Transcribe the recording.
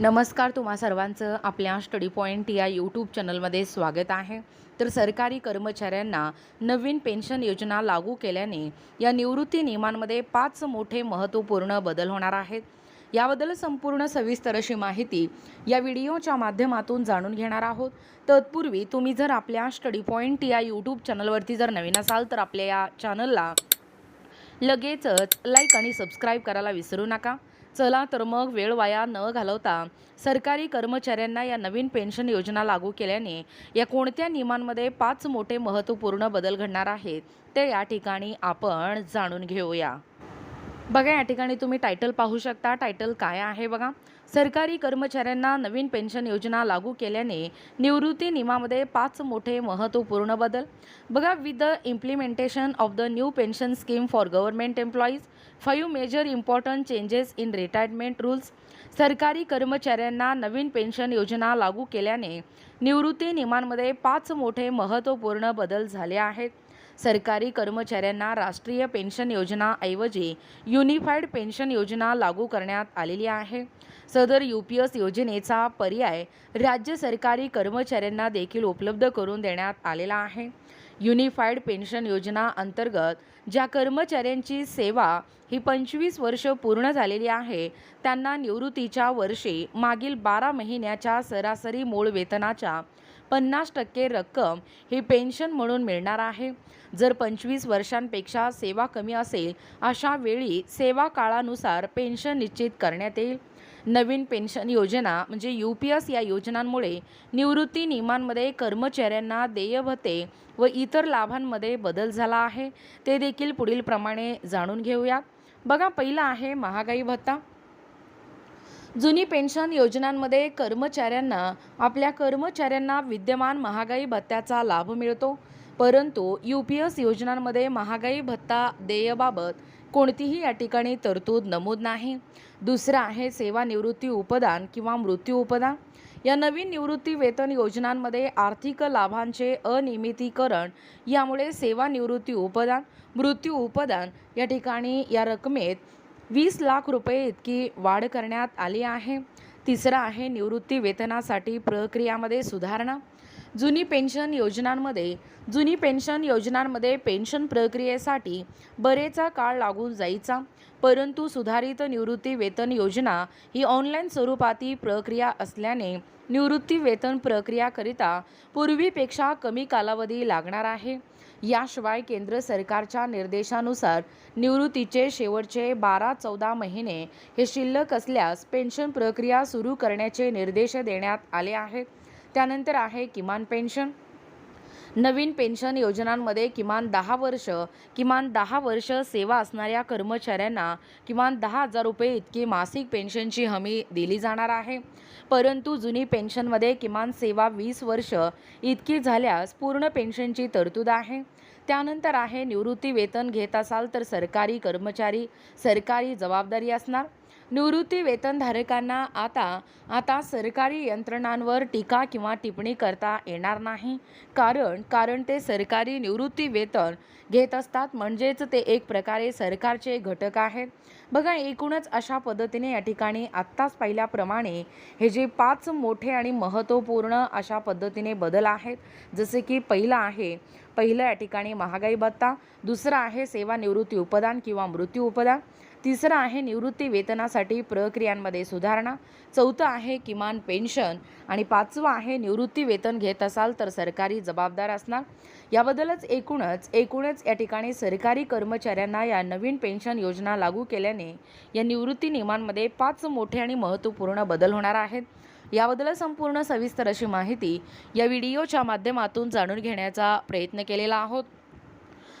नमस्कार तुम्हा सर्वांचं आपल्या स्टडी पॉईंट या यूट्यूब चॅनलमध्ये स्वागत आहे. तर सरकारी कर्मचाऱ्यांना नवीन पेन्शन योजना लागू केल्याने या निवृत्ती नियमांमध्ये पाच मोठे महत्त्वपूर्ण बदल होणार आहेत. याबद्दल संपूर्ण सविस्तर अशी माहिती या व्हिडिओच्या माध्यमातून जाणून घेणार आहोत. तत्पूर्वी तुम्ही जर आपल्या स्टडी पॉईंट या यूट्यूब चॅनलवरती जर नवीन असाल तर आपल्या या चॅनलला लगेचच लाईक आणि सबस्क्राईब करायला विसरू नका. चला तर मग वेळ वाया न घालवता सरकारी कर्मचाऱ्यांना या नवीन पेन्शन योजना लागू केल्याने या कोणत्या नियमांमध्ये पाच मोठे महत्त्वपूर्ण बदल घडणार आहेत ते या ठिकाणी आपण जाणून घेऊया. बघा या ठिकाणी तुम्ही टायटल पाहू शकता. टायटल काय आहे बघा? सरकारी कर्मचाऱ्यांना नवीन पेन्शन योजना लागू केल्याने निवृत्ती नियमामध्ये पाच मोठे महत्त्वपूर्ण बदल. बघा with the implementation of the new pension scheme for government employees five major important changes in retirement rules सरकारी कर्मचाऱ्यांना नवीन पेन्शन योजना लागू केल्याने निवृत्ती नियमांमध्ये पाच मोठे महत्त्वपूर्ण बदल झाले आहेत. सरकारी कर्मचाऱ्यांना राष्ट्रीय पेन्शन योजनाऐवजी युनिफाईड पेन्शन योजना लागू करण्यात आलेली आहे. सदर यू पी एस योजनेचा पर्याय राज्य सरकारी कर्मचाऱ्यांना देखील उपलब्ध करून देण्यात आलेला आहे. युनिफाईड पेन्शन योजना अंतर्गत ज्या कर्मचाऱ्यांची सेवा ही पंचवीस वर्ष पूर्ण झालेली आहे त्यांना निवृत्तीच्या वर्षी मागील बारा महिन्याच्या सरासरी मूळ वेतनाच्या पन्नास टक्के रक्कम ही पेन्शन म्हणून मिळणार आहे. जर पंचवीस वर्षांपेक्षा सेवा कमी असेल अशा वेळी सेवा काळानुसार पेन्शन निश्चित करण्यात येईल. नवीन पेन्शन योजना म्हणजे यू पी एस या योजनांमुळे निवृत्ती नियमांमध्ये कर्मचाऱ्यांना देय भत्ते व इतर लाभांमध्ये बदल झाला आहे. ते देखील पुढील प्रमाणे जाणून घेऊया. बघा पहिलं आहे महागाई भत्ता. जुनी पेन्शन योजनांमध्ये कर्मचाऱ्यांना आपल्या कर्मचाऱ्यांना विद्यमान महागाई भत्त्याचा लाभ मिळतो. परंतु यू पी एस योजनांमध्ये महागाई भत्ता देयबाबत कोणतीही या ठिकाणी तरतूद नमूद नाही. दुसरं आहे सेवानिवृत्ती उपदान किंवा मृत्यू उपदान. या नवीन निवृत्ती वेतन योजनांमध्ये आर्थिक लाभांचे अनियमितीकरण यामुळे सेवानिवृत्ती उपदान मृत्यू उपदान या ठिकाणी या रकमेत वीस लाख रुपये इतकी वाढ करण्यात आली आहे. तिसरं आहे निवृत्ती वेतनासाठी प्रक्रियामध्ये सुधारणा. जुनी पेन्शन योजनांमध्ये जुनी पेन्शन योजनांमध्ये पेन्शन प्रक्रियेसाठी बरेचा काळ लागून जायचा. परंतु सुधारित निवृत्ती वेतन योजना ही ऑनलाईन स्वरूपाती प्रक्रिया असल्याने निवृत्ती वेतन प्रक्रियाकरिता पूर्वीपेक्षा कमी कालावधी लागणार आहे. याशिवाय केंद्र सरकारच्या निर्देशानुसार निवृत्तीचे शेवटचे बारा चौदा महिने हे शिल्लक असल्यास पेन्शन प्रक्रिया सुरू करण्याचे निर्देश देण्यात आले आहेत. त्यानंतर आहे किमान पेन्शन. नवीन पेन्शन योजनांमध्ये किमान दहा वर्ष किमान दहा वर्ष सेवा असणाऱ्या कर्मचाऱ्यांना किमान दहा हजार रुपये इतकी मासिक पेन्शनची हमी दिली जाणार आहे. परंतु जुनी पेन्शनमध्ये किमान सेवा वीस वर्ष इतकी झाल्यास पूर्ण पेन्शनची तरतूद आहे. त्यानंतर आहे निवृत्ती वेतन घेत असाल तर सरकारी कर्मचारी सरकारी जबाबदारी असणार. निवृत्ती वेतनधारकांना आता आता सरकारी यंत्रणांवर टीका किंवा टिप्पणी करता येणार नाही. कारण कारण ते सरकारी निवृत्ती वेतन घेत असतात म्हणजेच ते एक प्रकारे सरकारचे घटक आहेत. बघा एकूणच अशा पद्धतीने या ठिकाणी आत्ताच पाहिल्याप्रमाणे हे जे पाच मोठे आणि महत्त्वपूर्ण अशा पद्धतीने बदल आहेत जसे की पहिला आहे पहिलं या ठिकाणी महागाई भत्ता दुसरं आहे सेवानिवृत्ती उपदान किंवा मृत्यू उपदान. तिसरं आहे निवृत्ती वेतनासाठी प्रक्रियांमध्ये सुधारणा. चौथं आहे किमान पेन्शन. आणि पाचवं आहे निवृत्ती वेतन घेत असाल तर सरकारी जबाबदार असणार. याबद्दलच एकूणच एकूणच या ठिकाणी सरकारी कर्मचाऱ्यांना या नवीन पेन्शन योजना लागू केल्याने या निवृत्ती नियमांमध्ये पाच मोठे आणि महत्त्वपूर्ण बदल होणार आहेत. याबद्दल संपूर्ण सविस्तर अशी माहिती या व्हिडिओच्या माध्यमातून जाणून घेण्याचा प्रयत्न केलेला आहोत.